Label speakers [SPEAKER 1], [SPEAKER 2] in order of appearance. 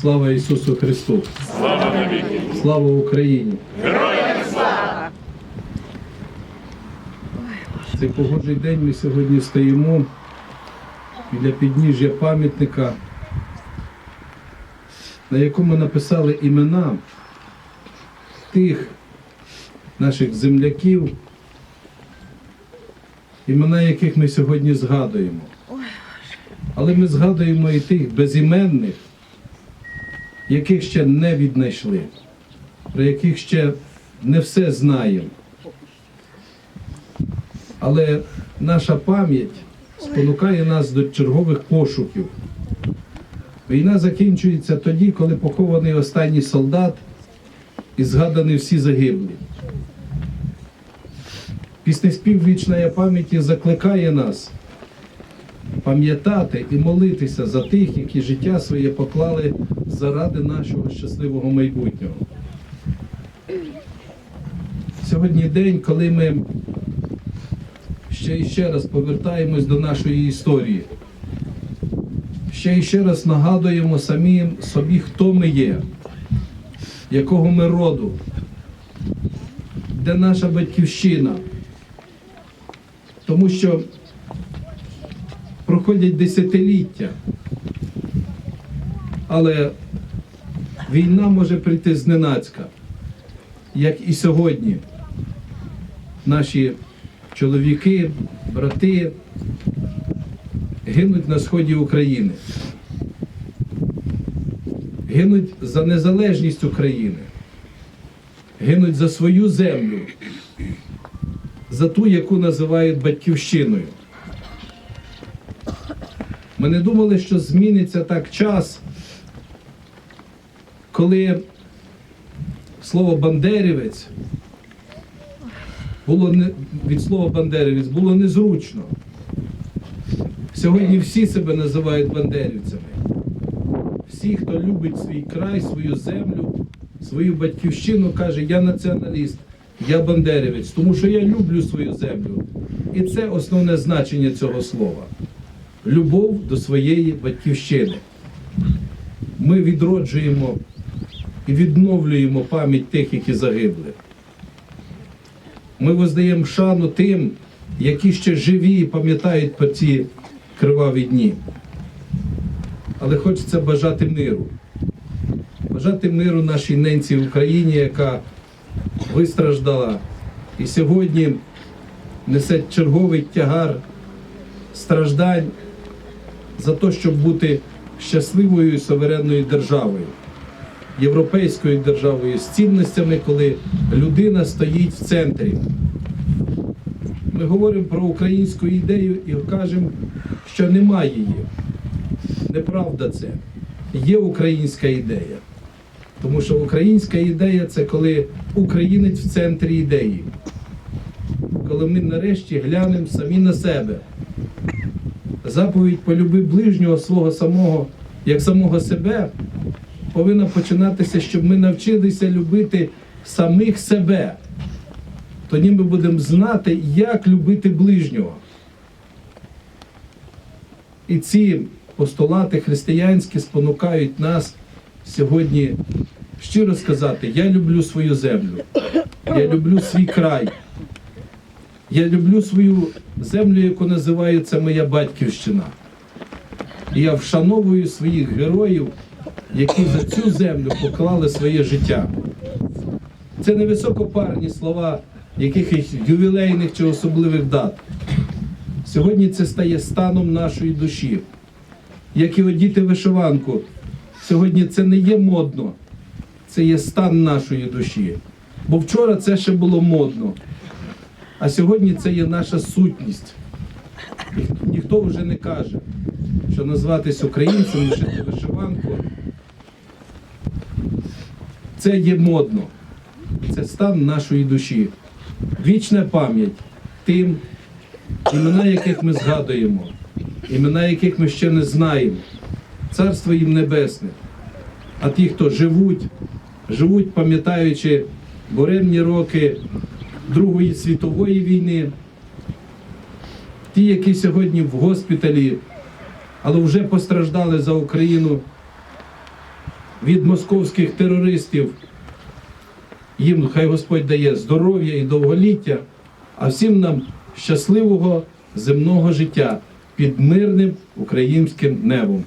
[SPEAKER 1] Слава Ісусу Христу! Слава навіки! Слава Україні! Героям слава! Цей погожий день ми сьогодні стоїмо біля підніжжя пам'ятника, на якому написали імена тих наших земляків, імена яких ми сьогодні згадуємо. Але ми згадуємо і тих безіменних, яких ще не віднайшли, про яких ще не все знаємо. Але наша пам'ять спонукає нас до чергових пошуків. Війна закінчується тоді, коли похований останній солдат і згадані всі загиблі. Піснеспів вічної пам'яті закликає нас пам'ятати і молитися за тих, які життя своє поклали заради нашого щасливого майбутнього. Сьогодні день, коли ми ще і ще раз повертаємось до нашої історії. Ще і ще раз нагадуємо самим собі, хто ми є, якого ми роду, де наша батьківщина. Тому що проходять десятиліття, але війна може прийти зненацька, як і сьогодні. Наші чоловіки, брати гинуть на сході України, гинуть за незалежність України, гинуть за свою землю, за ту, яку називають батьківщиною. Ми не думали, що зміниться так час, коли слово бандерівець було не від слова бандерівець було незручно. Сьогодні всі себе називають бандерівцями. Всі, хто любить свій край, свою землю, свою батьківщину, каже, я націоналіст, я бандерівець, тому що я люблю свою землю. І це основне значення цього слова любов до своєї батьківщини. Ми відроджуємо і відновлюємо пам'ять тих, які загибли. Ми воздаємо шану тим, які ще живі і пам'ятають про ці криваві дні. Але хочеться бажати миру. Бажати миру нашій ненці в Україні, яка вистраждала і сьогодні несе черговий тягар страждань за те, щоб бути щасливою і суверенною державою, європейською державою з цінностями, коли людина стоїть в центрі. Ми говоримо про українську ідею і кажемо, що немає її. Неправда це. Є українська ідея. Тому що українська ідея це коли українець в центрі ідеї. Коли ми нарешті глянемо самі на себе. Заповідь полюби ближнього свого самого, як самого себе, повинна починатися, щоб ми навчилися любити самих себе. Тоді ми будемо знати, як любити ближнього. І ці постулати християнські спонукають нас сьогодні щиро сказати: я люблю свою землю, я люблю свій край. Я люблю свою землю, яку називається моя батьківщина. І я вшановую своїх героїв, які за цю землю поклали своє життя. Це не високопарні слова якихось ювілейних чи особливих дат. Сьогодні це стає станом нашої душі. Як і одіти вишиванку, сьогодні це не є модно, це є стан нашої душі. Бо вчора це ще було модно. А сьогодні це є наша сутність. І ніхто вже не каже, що назватись українцем, лишити вишиванку. Це є модно. Це стан нашої душі. Вічна пам'ять тим, імена яких ми згадуємо, імена яких ми ще не знаємо. Царство їм небесне. А ті, хто живуть, живуть, пам'ятаючи буремні роки Другої світової війни, ті, які сьогодні в госпіталі, але вже постраждали за Україну, від московських терористів. Їм хай Господь дає здоров'я і довголіття, а всім нам щасливого земного життя під мирним українським небом.